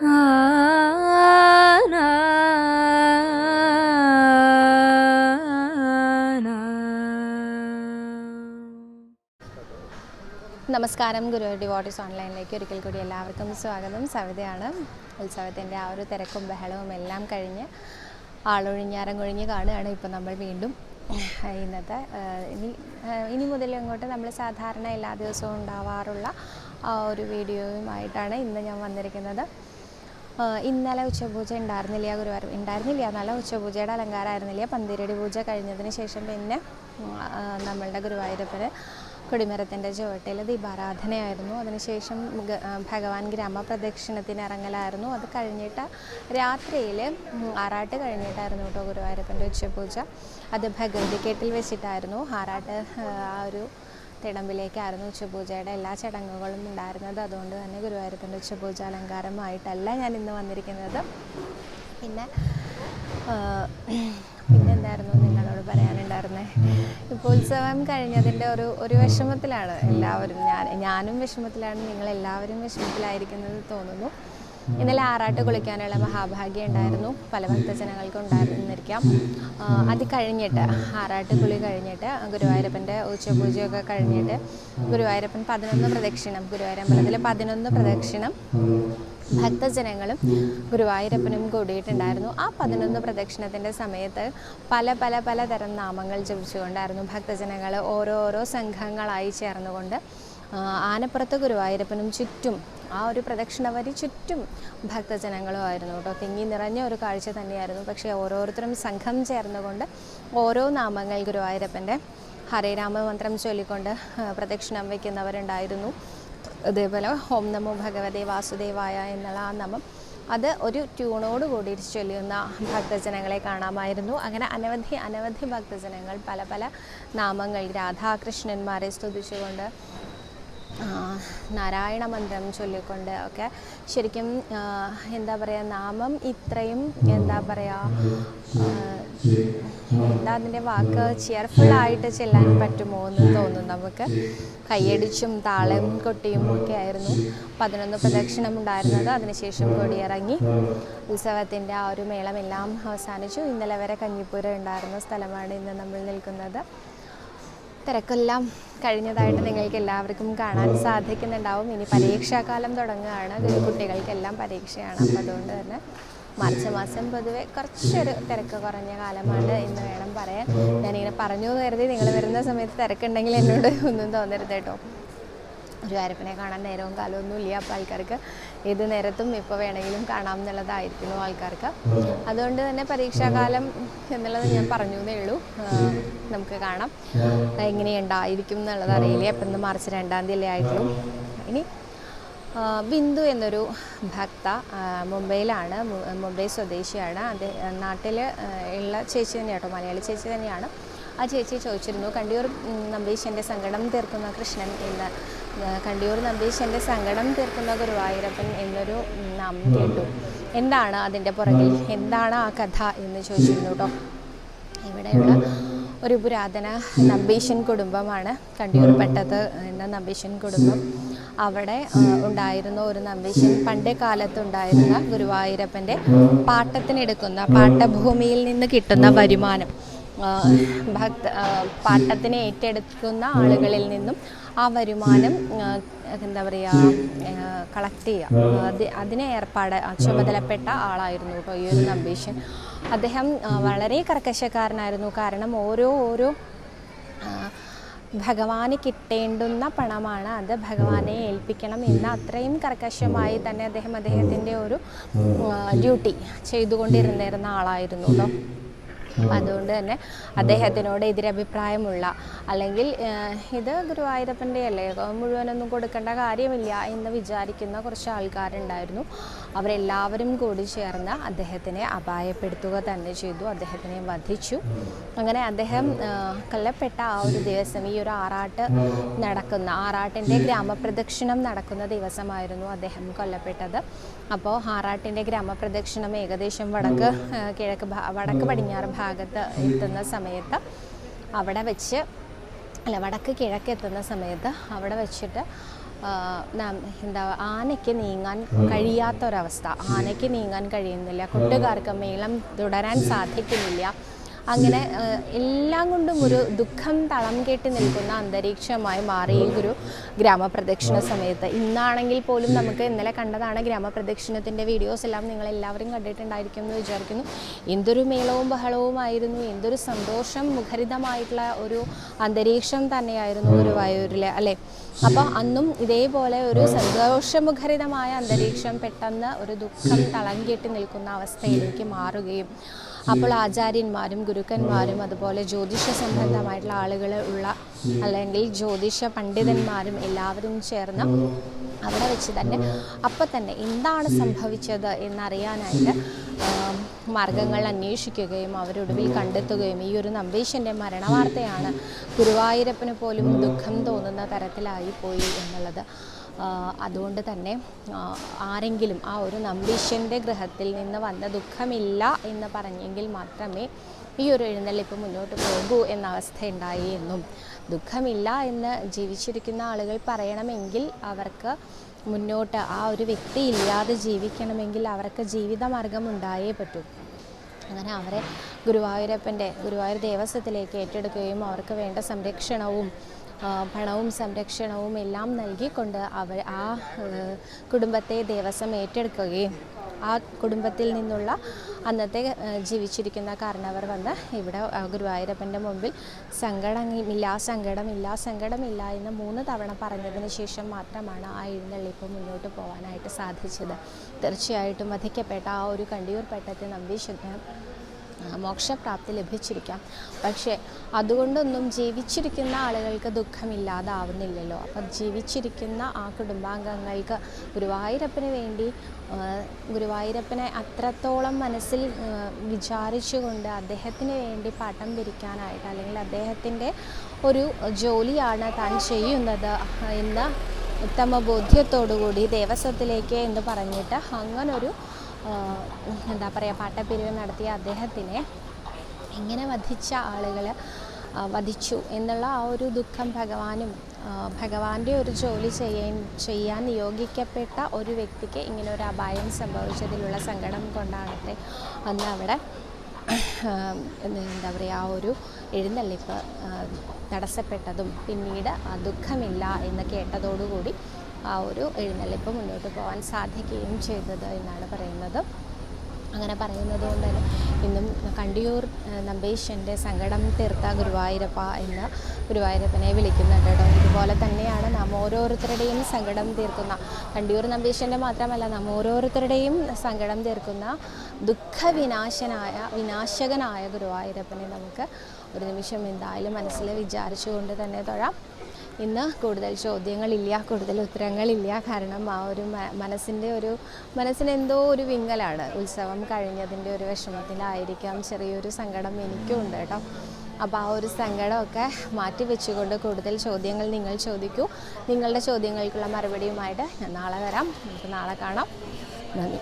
നമസ്കാരം ഗുരു ഡിവോട്ടീസ് ഓൺലൈനിലേക്ക് ഒരിക്കൽ കൂടി എല്ലാവർക്കും സ്വാഗതം. സവിതയാണ് ഉത്സവത്തിന്റെ ആ ഒരു തിരക്കും ബഹളവും എല്ലാം കഴിഞ്ഞ് ആളൊഴിഞ്ഞാരം കൊഴിഞ്ഞ് കാണുകയാണ് ഇപ്പോൾ നമ്മൾ വീണ്ടും. ഇന്നത്തെ ഇനി ഇനി മുതൽ അങ്ങോട്ട് നമ്മൾ സാധാരണ എല്ലാ ദിവസവും ഉണ്ടാവാറുള്ള ആ ഒരു വീഡിയോയുമായിട്ടാണ് ഇന്ന് ഞാൻ വന്നിരിക്കുന്നത്. ഇന്നലെ ഉച്ചപൂജ ഉണ്ടായിരുന്നില്ല ഗുരുവായൂർ ഉണ്ടായിരുന്നില്ല എന്നാലും ഉച്ചപൂജയുടെ അലങ്കാരമായിരുന്നില്ല. പന്തിരടി പൂജ കഴിഞ്ഞതിന് ശേഷം പിന്നെ നമ്മളുടെ ഗുരുവായൂരപ്പന് കൊടിമരത്തിന്റെ ചുവട്ടിൽ ദീപാരാധനയായിരുന്നു. അതിനുശേഷം ഭഗവാൻ ഗ്രാമപ്രദക്ഷിണത്തിന് ഇറങ്ങലായിരുന്നു. അത് കഴിഞ്ഞിട്ട് രാത്രിയിൽ ആറാട്ട് കഴിഞ്ഞിട്ടായിരുന്നു കേട്ടോ ഗുരുവായൂരപ്പന്റെ ഉച്ചപൂജ. അത് ഭഗവതിക്കേട്ടിൽ വെച്ചിട്ടായിരുന്നു. ആറാട്ട് ആ ഒരു തിടമ്പിലേക്കായിരുന്നു ഉച്ചപൂജയുടെ എല്ലാ ചടങ്ങുകളും ഉണ്ടായിരുന്നത്. അതുകൊണ്ട് തന്നെ ഗുരുവായൂരപ്പന്റെ ഉച്ചപൂജ അലങ്കാരമായിട്ടല്ല ഞാൻ ഇന്ന് വന്നിരിക്കുന്നത്. പിന്നെ പിന്നെ എന്തായിരുന്നു നിങ്ങളോട് പറയാനുണ്ടായിരുന്നേ? ഇപ്പോൾ ഉത്സവം കഴിഞ്ഞതിന്റെ ഒരു ഒരു വിഷമത്തിലാണ് എല്ലാവരും. ഞാൻ ഞാനും വിഷമത്തിലാണ്. നിങ്ങളെല്ലാവരും വിഷമത്തിലായിരിക്കുന്നത് തോന്നുന്നു. ഇന്നലെ ആറാട്ട് കുളിക്കാനുള്ള മഹാഭാഗ്യം ഉണ്ടായിരുന്നു. പല ഭക്തജനങ്ങൾക്കും ഉണ്ടായിരുന്നിരിക്കാം. അത് കഴിഞ്ഞിട്ട് ആറാട്ട് കുളി കഴിഞ്ഞിട്ട് ഗുരുവായൂരപ്പന്റെ ഉച്ചപൂജയൊക്കെ കഴിഞ്ഞിട്ട് ഗുരുവായൂരപ്പൻ പതിനൊന്ന് പ്രദക്ഷിണം ഗുരുവായൂരമ്പലത്തിൽ പതിനൊന്ന് പ്രദക്ഷിണം ഭക്തജനങ്ങളും ഗുരുവായൂരപ്പനും കൂടിയിട്ടുണ്ടായിരുന്നു. ആ പതിനൊന്ന് പ്രദക്ഷിണത്തിന്റെ സമയത്ത് പല പല പല തരം നാമങ്ങൾ ജപിച്ചുകൊണ്ടായിരുന്നു ഭക്തജനങ്ങൾ ഓരോരോ സംഘങ്ങളായി ചേർന്നുകൊണ്ട് ആനപ്പുറത്ത് ഗുരുവായൂരപ്പനും ചുറ്റും ആ ഒരു പ്രദക്ഷിണ വരി ചുറ്റും ഭക്തജനങ്ങളും ആയിരുന്നു കേട്ടോ. തിങ്ങി നിറഞ്ഞ ഒരു കാഴ്ച തന്നെയായിരുന്നു. പക്ഷേ ഓരോരുത്തരും സംഘം ചേർന്നുകൊണ്ട് ഓരോ നാമങ്ങൾ ഗുരുവായൂരപ്പന്റെ ഹരേ രാമ മന്ത്രം ചൊല്ലിക്കൊണ്ട് പ്രദക്ഷിണം വയ്ക്കുന്നവരുണ്ടായിരുന്നു അതേപോലെ ഓം നമോ ഭഗവതേ വാസുദേവായ എന്നുള്ള ആ നാമം അത് ഒരു ട്യൂണോട് കൂടി ചൊല്ലുന്ന ഭക്തജനങ്ങളെ കാണാമായിരുന്നു. അങ്ങനെ അനവധി അനവധി ഭക്തജനങ്ങൾ പല പല നാമങ്ങൾ രാധാകൃഷ്ണന്മാരെ സ്തുതിച്ചുകൊണ്ട് നാരായണ മന്ത്രം ചൊല്ലിക്കൊണ്ട് ഒക്കെ ശരിക്കും എന്താ പറയുക നാമം ഇത്രയും എന്താ പറയുക എന്താ അതിന്റെ വാക്ക് ചെയർഫുള്ളായിട്ട് ചെല്ലാൻ പറ്റുമോ എന്ന് തോന്നും നമുക്ക്. കൈയടിച്ചും താളം കൊട്ടിയും ഒക്കെ ആയിരുന്നു. പതിനൊന്ന് പ്രദക്ഷിണം ഉണ്ടായിരുന്നത്. അതിനുശേഷം കൊടിയിറങ്ങി ഉത്സവത്തിന്റെ ആ ഒരു മേളമെല്ലാം അവസാനിച്ചു. ഇന്നലെ വരെ കഞ്ഞിപ്പൂര ഉണ്ടായിരുന്ന സ്ഥലമാണ് ഇന്ന് നമ്മൾ നിൽക്കുന്നത്. തിരക്കെല്ലാം കഴിഞ്ഞതായിട്ട് നിങ്ങൾക്ക് എല്ലാവർക്കും കാണാൻ സാധിക്കുന്നുണ്ടാവും. ഇനി പരീക്ഷാകാലം തുടങ്ങുകയാണ്. കുട്ടികൾക്കെല്ലാം പരീക്ഷയാണ്. അപ്പം അതുകൊണ്ട് തന്നെ മാർച്ച് മാസം പൊതുവെ കുറച്ചൊരു തിരക്ക് കുറഞ്ഞ കാലമാണ് എന്ന് വേണം പറയാൻ. ഞാനിങ്ങനെ പറഞ്ഞു കരുതി നിങ്ങൾ വരുന്ന സമയത്ത് തിരക്കുണ്ടെങ്കിൽ എന്നോട് ഒന്നും തോന്നരുത് കേട്ടോ. ഒരു അരപ്പനെ കാണാൻ നേരവും കാലമൊന്നും ഇല്ല. അപ്പോൾ ആൾക്കാർക്ക് ഏത് നേരത്തും ഇപ്പോൾ വേണമെങ്കിലും കാണാം എന്നുള്ളതായിരിക്കുന്നു ആൾക്കാർക്ക്. അതുകൊണ്ട് തന്നെ പരീക്ഷാകാലം എന്നുള്ളത് ഞാൻ പറഞ്ഞു എന്നേ ഉള്ളൂ. നമുക്ക് കാണാം. എങ്ങനെയുണ്ടായിരിക്കും എന്നുള്ളത് അറിയില്ല. അപ്പം ഇന്ന് മാർച്ച് രണ്ടാം തീയതി ആയിട്ടുള്ളൂ. ഇനി ബിന്ദു എന്നൊരു ഭക്ത മുംബൈയിലാണ്. മുംബൈ സ്വദേശിയാണ്. അത് നാട്ടിൽ ഉള്ള ചേച്ചി തന്നെ കേട്ടോ. മലയാളി ചേച്ചി തന്നെയാണ്. ആ ചേച്ചി ചോദിച്ചിരുന്നു കണ്ടിയൂർ നമ്പീശന്റെ സങ്കടം തീർക്കുന്ന കൃഷ്ണൻ എന്ന. കണ്ടിയൂർ നമ്പീശന്റെ സങ്കടം തീർക്കുന്ന ഗുരുവായൂരപ്പൻ എന്നൊരു നാം കേട്ടു എന്താണ് അതിന്റെ പുറകിൽ? എന്താണ് ആ കഥ എന്ന് ചോദിച്ചിരുന്നു കേട്ടോ. ഇവിടെയുള്ള ഒരു പുരാതന നമ്പീശൻ കുടുംബമാണ് കണ്ടിയൂർ പെട്ടത് എന്ന നമ്പീശൻ കുടുംബം. അവിടെ ഉണ്ടായിരുന്ന ഒരു നമ്പീശൻ പണ്ടേ കാലത്തുണ്ടായിരുന്ന ഗുരുവായൂരപ്പന്റെ പാട്ടത്തിനെടുക്കുന്ന പാട്ടഭൂമിയിൽ നിന്ന് കിട്ടുന്ന വരുമാനം. ഭക്ത പാട്ടത്തിനെ ഏറ്റെടുക്കുന്ന ആളുകളിൽ നിന്നും ആ വരുമാനം എന്താ പറയുക കളക്ട് ചെയ്യുക. അത് അതിനെ ഏർപ്പാട് ചുമതലപ്പെട്ട ആളായിരുന്നു കേട്ടോ ഈ ഒരു നമ്പീഷൻ അദ്ദേഹം വളരെ കർക്കശക്കാരനായിരുന്നു. കാരണം ഓരോ ഓരോ ഭഗവാന് കിട്ടേണ്ടുന്ന പണമാണ് അത് ഭഗവാനെ ഏൽപ്പിക്കണം എന്ന് അത്രയും കർക്കശമായി തന്നെ അദ്ദേഹം അദ്ദേഹത്തിന്റെ ഒരു ഡ്യൂട്ടി ചെയ്തുകൊണ്ടിരുന്നിരുന്ന ആളായിരുന്നു കേട്ടോ. അതുകൊണ്ട് തന്നെ അദ്ദേഹത്തിനോട് എതിരഭിപ്രായമുള്ള അല്ലെങ്കിൽ ഇത് ഗുരുവായൂരപ്പന്റെ അല്ലേ? മുഴുവനൊന്നും കൊടുക്കേണ്ട കാര്യമില്ല എന്ന് വിചാരിക്കുന്ന കുറച്ച് ആൾക്കാരുണ്ടായിരുന്നു. അവരെല്ലാവരും കൂടി ചേർന്ന് അദ്ദേഹത്തിനെ അപായപ്പെടുത്തുക തന്നെ ചെയ്തു. അദ്ദേഹത്തിനെ വധിച്ചു. അങ്ങനെ അദ്ദേഹം കൊല്ലപ്പെട്ട ആ ഒരു ദിവസം ഈ ഒരു ആറാട്ട് നടക്കുന്ന ആറാട്ടിന്റെ ഗ്രാമപ്രദക്ഷിണം നടക്കുന്ന ദിവസമായിരുന്നു അദ്ദേഹം കൊല്ലപ്പെട്ടത്. അപ്പോൾ ആറാട്ടിന്റെ ഗ്രാമപ്രദക്ഷിണം ഏകദേശം വടക്ക് കിഴക്ക് വടക്ക് പടിഞ്ഞാറ് ഭാഗത്ത് എത്തുന്ന സമയത്ത് അവിടെ വെച്ച് അല്ല വടക്ക് കിഴക്ക് എത്തുന്ന സമയത്ത് അവിടെ വെച്ചിട്ട് എന്താ ആനയ്ക്ക് നീങ്ങാൻ കഴിയാത്തൊരവസ്ഥ. ആനയ്ക്ക് നീങ്ങാൻ കഴിയുന്നില്ല. കൂട്ടുകാർക്ക് മേളം തുടരാൻ സാധിക്കുന്നില്ല. അങ്ങനെ എല്ലാം കൊണ്ടും ഒരു ദുഃഖം തളം കെട്ടി നിൽക്കുന്ന അന്തരീക്ഷമായി മാറി ഈ ഒരു ഗ്രാമപ്രദക്ഷിണ സമയത്ത്. ഇന്നാണെങ്കിൽ പോലും നമുക്ക് ഇന്നലെ കണ്ടതാണ് ഗ്രാമപ്രദക്ഷിണത്തിന്റെ വീഡിയോസ് എല്ലാം നിങ്ങൾ എല്ലാവരും കണ്ടിട്ടുണ്ടായിരിക്കും എന്ന് വിചാരിക്കുന്നു. എന്തൊരു മേളവും ബഹളവുമായിരുന്നു എന്തൊരു സന്തോഷം മുഖരിതമായിട്ടുള്ള ഒരു അന്തരീക്ഷം തന്നെയായിരുന്നു ഒരു ഗുരുവായൂരിൽ അല്ലേ? അപ്പോൾ അന്നും ഇതേപോലെ ഒരു സന്തോഷമുഖരിതമായ അന്തരീക്ഷം പെട്ടെന്ന് ഒരു ദുഃഖം തളം കെട്ടി നിൽക്കുന്ന അവസ്ഥയിലേക്ക് മാറുകയും അപ്പോൾ ആചാര്യന്മാരും ഗുരുക്കന്മാരും അതുപോലെ ജ്യോതിഷ സംബന്ധമായിട്ടുള്ള ആളുകൾ ഉള്ള അല്ലെങ്കിൽ ജ്യോതിഷ പണ്ഡിതന്മാരും എല്ലാവരും ചേർന്ന് അവിടെ വെച്ച് തന്നെ അപ്പം തന്നെ എന്താണ് സംഭവിച്ചത് എന്നറിയാനായിട്ട് മാർഗങ്ങൾ അന്വേഷിക്കുകയും അവരൊടുവിൽ കണ്ടെത്തുകയും ഈ ഒരു നമ്പീശന്റെ മരണവാർത്തയാണ് ഗുരുവായൂരപ്പന് പോലും ദുഃഖം തോന്നുന്ന തരത്തിലായി പോയി എന്നുള്ളത്. അതുകൊണ്ട് തന്നെ ആരെങ്കിലും ആ ഒരു നമ്പീഷ്യന്റെ ഗ്രഹത്തിൽ നിന്ന് വന്ന ദുഃഖമില്ല എന്ന് പറഞ്ഞെങ്കിൽ മാത്രമേ ഈ ഒരു എഴുന്നള്ളിപ്പ് മുന്നോട്ട് പോകൂ എന്ന അവസ്ഥ ഉണ്ടായി എന്നും ദുഃഖമില്ല എന്ന് ജീവിച്ചിരിക്കുന്ന ആളുകൾ പറയണമെങ്കിൽ അവർക്ക് മുന്നോട്ട് ആ ഒരു വ്യക്തി ഇല്ലാതെ ജീവിക്കണമെങ്കിൽ അവർക്ക് ജീവിതമാർഗം ഉണ്ടായേ പറ്റൂ. അങ്ങനെ അവരെ ഗുരുവായൂരപ്പന്റെ ഗുരുവായൂർ ദേവസ്വത്തിലേക്ക് ഏറ്റെടുക്കുകയും അവർക്ക് വേണ്ട സംരക്ഷണവും പണവും സംരക്ഷണവും എല്ലാം നൽകിക്കൊണ്ട് അവർ ആ കുടുംബത്തെ ദേവസ്വം ഏറ്റെടുക്കുകയും ആ കുടുംബത്തിൽ നിന്നുള്ള അന്നത്തെ ജീവിച്ചിരിക്കുന്ന കാരണവർ വന്ന് ഇവിടെ ഗുരുവായൂരപ്പന്റെ മുമ്പിൽ സങ്കടമില്ല സങ്കടമില്ല സങ്കടമില്ല എന്ന് മൂന്ന് തവണ പറഞ്ഞതിന് ശേഷം മാത്രമാണ് ആ എഴുന്നള്ളിപ്പ് മുന്നോട്ട് പോകാനായിട്ട് സാധിച്ചത്. തീർച്ചയായിട്ടും വധിക്കപ്പെട്ട ആ ഒരു കണ്ടിയൂർ പട്ടത്തെ നമ്പീശന് ആ, മോക്ഷപ്രാപ്തി ലഭിച്ചിരിക്കാം. പക്ഷേ അതുകൊണ്ടൊന്നും ജീവിച്ചിരിക്കുന്ന ആളുകൾക്ക് ദുഃഖമില്ലാതാവുന്നില്ലല്ലോ. അപ്പം ജീവിച്ചിരിക്കുന്ന ആ കുടുംബാംഗങ്ങൾക്ക് ഗുരുവായൂരപ്പന് വേണ്ടി ഗുരുവായൂരപ്പനെ അത്രത്തോളം മനസ്സിൽ വിചാരിച്ചുകൊണ്ട് അദ്ദേഹത്തിന് വേണ്ടി പാട്ടം പിരിക്കാനായിട്ട് അല്ലെങ്കിൽ അദ്ദേഹത്തിന്റെ ഒരു ജോലിയാണ് താൻ ചെയ്യുന്നത് എന്ന് ഉത്തമ ബോധ്യത്തോടുകൂടി ദേവസ്വത്തിലേക്ക് എന്ന് പറഞ്ഞിട്ട് അങ്ങനൊരു എന്താ പറയുക പാട്ടപ്പിരിവ് നടത്തിയ അദ്ദേഹത്തിനെ എങ്ങനെ വധിച്ച ആളുകൾ വധിച്ചു എന്നുള്ള ആ ഒരു ദുഃഖം ഭഗവാനും ഭഗവാന്റെ ഒരു ജോലി ചെയ്യാൻ ചെയ്യാൻ നിയോഗിക്കപ്പെട്ട ഒരു വ്യക്തിക്ക് ഇങ്ങനെ ഒരു അപായം സംഭവിച്ചതിലുള്ള സങ്കടം കൊണ്ടാണത്തെ അന്ന് അവിടെ എന്താ പറയുക ആ ഒരു എഴുന്നള്ളിപ്പ് തടസ്സപ്പെട്ടതും പിന്നീട് ആ ദുഃഖമില്ല എന്ന് കേട്ടതോടുകൂടി ആ ഒരു എഴുന്നള്ളിപ്പ് മുന്നോട്ട് പോകാൻ സാധിക്കുകയും ചെയ്തത് എന്നാണ് പറയുന്നത്. അങ്ങനെ പറയുന്നത് കൊണ്ട് തന്നെ ഇന്നും കണ്ടിയൂർ നമ്പേശന്റെ സങ്കടം തീർത്ത ഗുരുവായൂരപ്പ എന്ന് ഗുരുവായൂരപ്പനെ വിളിക്കുന്നുണ്ട് കേട്ടോ. ഇതുപോലെ തന്നെയാണ് നാം ഓരോരുത്തരുടെയും സങ്കടം തീർക്കുന്ന കണ്ടിയൂർ നമ്പീശന്റെ മാത്രമല്ല നാം ഓരോരുത്തരുടെയും സങ്കടം തീർക്കുന്ന ദുഃഖവിനാശനായ വിനാശകനായ ഗുരുവായൂരപ്പനെ നമുക്ക് ഒരു നിമിഷം എന്തായാലും മനസ്സിൽ വിചാരിച്ചുകൊണ്ട് തന്നെ തൊഴാം. ഇന്ന് കൂടുതൽ ചോദ്യങ്ങളില്ല കൂടുതൽ ഉത്തരങ്ങളില്ല. കാരണം ആ ഒരു മനസ്സിന്റെ ഒരു മനസ്സിന് എന്തോ ഒരു വിങ്ങലാണ് ഉത്സവം കഴിഞ്ഞതിന്റെ ഒരു വിഷമത്തിലായിരിക്കാം ചെറിയൊരു സങ്കടം എനിക്കും ഉണ്ട് കേട്ടോ. അപ്പോൾ ആ ഒരു സങ്കടമൊക്കെ മാറ്റി വെച്ചുകൊണ്ട് കൂടുതൽ ചോദ്യങ്ങൾ നിങ്ങൾ ചോദിക്കൂ. നിങ്ങളുടെ ചോദ്യങ്ങൾക്കുള്ള മറുപടിയുമായിട്ട് ഞാൻ നാളെ വരാം. നമുക്ക് നാളെ കാണാം. നന്ദി.